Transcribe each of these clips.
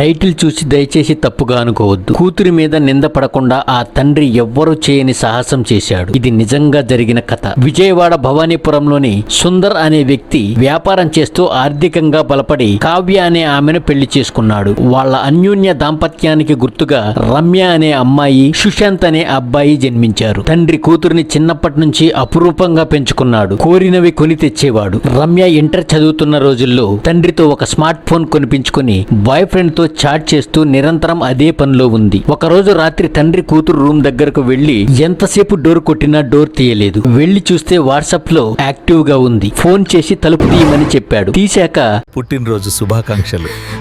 Title చూసి దయచేసి తప్పుగా అనుకోవద్దు. కూతురి మీద నింద పడకుండా ఆ తండ్రి ఎవ్వరూ చేయని సాహసం చేశాడు. ఇది నిజంగా జరిగిన కథ. విజయవాడ భవానీపురంలోని సుందర్ అనే వ్యక్తి వ్యాపారం చేస్తూ ఆర్థికంగా బలపడి కావ్య అనే ఆమెను పెళ్ళి చేసుకున్నాడు. వాళ్ళ అన్యోన్య దాంపత్యానికి గుర్తుగా రమ్య అనే అమ్మాయి సుశాంత్ అనే అబ్బాయి జన్మించారు. తండ్రి కూతురిని చిన్నప్పటి నుంచి అపురూపంగా పెంచుకున్నాడు. కోరినవి కొని తెచ్చేవాడు. రమ్య ఇంటర్ చదువుతున్న రోజుల్లో తండ్రితో ఒక స్మార్ట్ ఫోన్ కొనిపించుకుని బాయ్ ఫ్రెండ్తో చాట్ చేస్తూ నిరంతరం అదే పనిలో ఉంది. ఒక రోజు రాత్రి తండ్రి కూతురు రూమ్ దగ్గరకు వెళ్ళి ఎంతసేపు డోర్ కొట్టినా డోర్ తీయలేదు. వెళ్ళి చూస్తే వాట్సాప్లో యాక్టివ్గా ఉంది. ఫోన్ చేసి తలుపు తీయమని చెప్పాడు. తీశాక పుట్టినరోజు శుభాకాంక్షలు.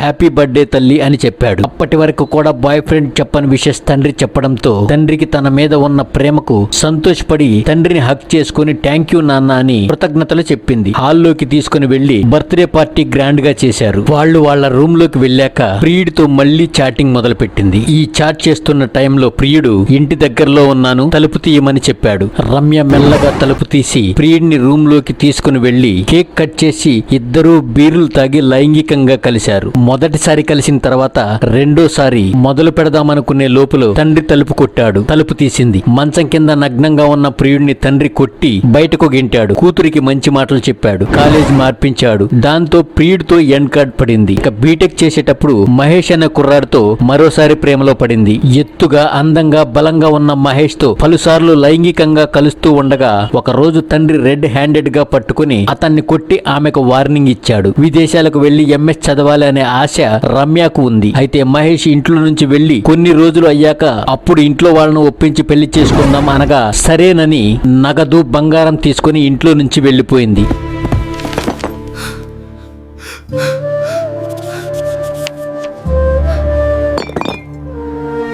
హ్యాపీ బర్త్డే తల్లి అని చెప్పాడు. అప్పటి వరకు కూడా బాయ్ ఫ్రెండ్ చెప్పని విషెస్ తండ్రి చెప్పడంతో తండ్రికి తన మీద ఉన్న ప్రేమకు సంతోషపడి తండ్రిని హక్ చేసుకుని థ్యాంక్ యూ నాన్న అని కృతజ్ఞతలు చెప్పింది. హాల్లోకి తీసుకుని వెళ్ళి బర్త్డే పార్టీ గ్రాండ్గా చేశారు. వాళ్ళు వాళ్ళ రూమ్లోకి వెళ్ళాక ప్రియుడితో మళ్ళీ చాటింగ్ మొదలు పెట్టింది ఈ చాట్ చేస్తున్న టైంలో ప్రియుడు ఇంటి దగ్గరలో ఉన్నాను తలుపు తీయమని చెప్పాడు. రమ్య మెల్లగా తలుపు తీసి ప్రియుడిని రూమ్లోకి తీసుకుని వెళ్ళి కేక్ కట్ చేసి ఇద్దరూ బీర్లు తాగి లైంగికంగా కలిశారు. మొదటిసారి కలిసిన తర్వాత రెండోసారి మొదలు పెడదామనుకునే లోపల తండ్రి తలుపు కొట్టాడు. తలుపు తీసింది. మంచం కింద నగ్నంగా ఉన్న ప్రియుడిని తండ్రి కొట్టి బయటకు గింటాడు. కూతురికి మంచి మాటలు చెప్పాడు. కాలేజ్ మార్పించాడు. దాంతో ప్రియుడితో ఎండ్ కార్డ్ పడింది. ఇక బీటెక్ చేసేటప్పుడు మహేష్ అనే కుర్రాడితో మరోసారి ప్రేమలో పడింది. ఎత్తుగా అందంగా బలంగా ఉన్న మహేష్తో పలుసార్లు లైంగికంగా కలుస్తూ ఉండగా ఒక రోజు తండ్రి రెడ్ హ్యాండెడ్గా పట్టుకుని అతన్ని కొట్టి ఆమెకు వార్నింగ్ ఇచ్చాడు. విదేశాలకు వెళ్ళి ఎంఎస్ చదవాలి అనే ఆశ రమ్యకు ఉంది. అయితే మహేష్ ఇంట్లో నుంచి వెళ్ళి కొన్ని రోజులు అయ్యాక అప్పుడు ఇంట్లో వాళ్ళను ఒప్పించి పెళ్ళి చేసుకుందాం అనగా సరేనని నగదు బంగారం తీసుకుని ఇంట్లో నుంచి వెళ్ళిపోయింది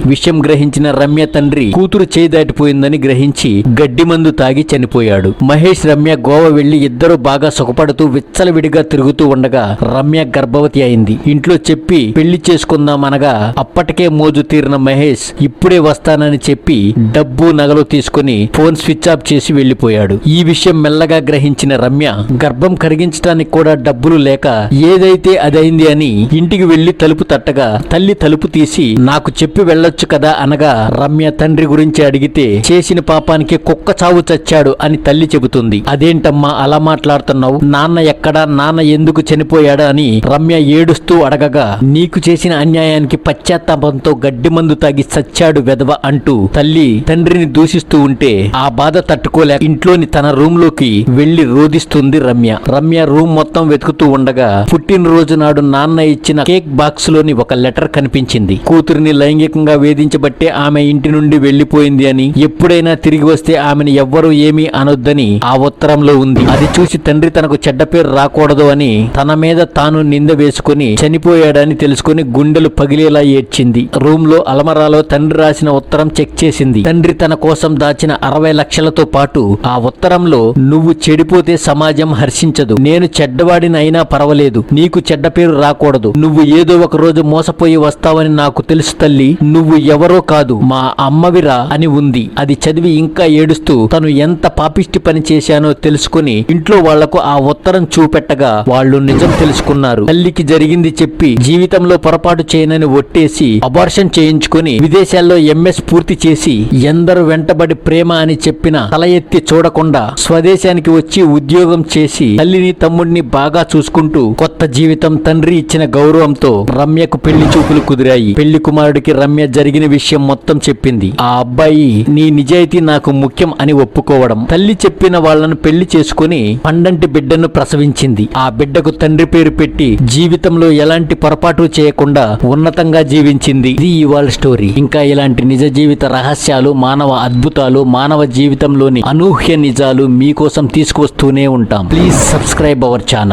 విషయం గ్రహించిన రమ్య తండ్రి కూతురు చేయి దాటిపోయిందని గ్రహించి గడ్డి మందు తాగి చనిపోయాడు. మహేష్ రమ్య గోవా వెళ్ళి ఇద్దరు బాగా సుఖపడుతూ విచ్చలవిడిగా తిరుగుతూ ఉండగా రమ్య గర్భవతి అయింది. ఇంట్లో చెప్పి పెళ్ళి చేసుకుందాం అనగా అప్పటికే మోజు తీరిన మహేష్ ఇప్పుడే వస్తానని చెప్పి డబ్బు నగలు తీసుకుని ఫోన్ స్విచ్ ఆఫ్ చేసి వెళ్ళిపోయాడు ఈ విషయం మెల్లగా గ్రహించిన రమ్య గర్భం కరిగించడానికి కూడా డబ్బులు లేక ఏదైతే అదైంది అని ఇంటికి వెళ్ళి తలుపు తట్టగా తల్లి తలుపు తీసి నాకు చెప్పి వెళ్ళ ఉండొచ్చు కదా అనగా రమ్య తండ్రి గురించి అడిగితే చేసిన పాపానికి కుక్క చావు చచ్చాడు అని తల్లి చెబుతుంది. అదేంటమ్మా అలా మాట్లాడుతున్నావు? నాన్న ఎక్కడా? నాన్న ఎందుకు చనిపోయాడా అని రమ్య ఏడుస్తూ అడగగా నీకు చేసిన అన్యాయానికి పశ్చాత్తాపంతో గడ్డి మందు తాగి చచ్చాడు వెధవ అంటూ తల్లి తండ్రిని దూషిస్తూ ఉంటే ఆ బాధ తట్టుకోలేక ఇంట్లోని తన రూమ్లోకి వెళ్ళి రోదిస్తుంది రమ్య. రమ్య రూమ్ మొత్తం వెతుకుతూ ఉండగా పుట్టినరోజు నాడు నాన్న ఇచ్చిన కేక్ బాక్స్లోని ఒక లెటర్ కనిపించింది. కూతురిని లైంగికంగా వేధించబట్టే ఆమె ఇంటి నుండి వెళ్ళిపోయింది అని. ఎప్పుడైనా తిరిగి వస్తే ఆమెను ఎవ్వరూ ఏమీ అనొద్దని ఆ ఉత్తరంలో ఉంది. అది చూసి తండ్రి తనకు చెడ్డ పేరు రాకూడదు అని తన మీద తాను నింద వేసుకుని చనిపోయాడని తెలుసుకుని గుండెలు పగిలేలా ఏడ్చింది. రూమ్లో అలమరాలో తండ్రి రాసిన ఉత్తరం చెక్ చేసింది. తండ్రి తన కోసం దాచిన అరవై లక్షలతో పాటు ఆ ఉత్తరంలో నువ్వు చెడిపోతే సమాజం హర్షించదు. నేను చెడ్డవాడిని అయినా పర్వాలేదు. నీకు చెడ్డ పేరు రాకూడదు. నువ్వు ఏదో ఒక రోజు మోసపోయి వస్తావని నాకు తెలుసు తల్లి. నువ్వు ఎవరో కాదు మా అమ్మవిరా అని ఉంది. అది చదివి ఇంకా ఏడుస్తూ తను ఎంత పాపిష్టి పని చేశానో తెలుసుకుని ఇంట్లో వాళ్ళకు ఆ ఉత్తరం చూపెట్టగా వాళ్ళు నిజం తెలుసుకున్నారు. తల్లికి జరిగింది చెప్పి జీవితంలో పొరపాటు చేయనని ఒట్టేసి అబార్షన్ చేయించుకుని విదేశాల్లో ఎంఎస్ పూర్తి చేసి ఎందరు వెంటబడి ప్రేమ అని చెప్పిన తల ఎత్తి చూడకుండా స్వదేశానికి వచ్చి ఉద్యోగం చేసి తల్లిని తమ్ముడిని బాగా చూసుకుంటూ కొత్త జీవితం తండ్రి ఇచ్చిన గౌరవంతో రమ్యకు పెళ్ళి చూపులు కుదిరాయి. పెళ్ళి కుమారుడికి రమ్య జరిగిన విషయం మొత్తం చెప్పింది. ఆ అబ్బాయి నీ నిజాయితీ నాకు ముఖ్యం అని ఒప్పుకోవడం. తల్లి చెప్పిన వాళ్ళను పెళ్ళి చేసుకుని పండంటి బిడ్డను ప్రసవించింది. ఆ బిడ్డకు తండ్రి పేరు పెట్టి జీవితంలో ఎలాంటి పొరపాటు చేయకుండా ఉన్నతంగా జీవించింది. ఇది ఇవాళ స్టోరీ. ఇంకా ఇలాంటి నిజ జీవిత రహస్యాలు మానవ అద్భుతాలు మానవ జీవితంలోని అనూహ్య నిజాలు మీకోసం తీసుకువస్తూనే ఉంటాం. Please subscribe our channel.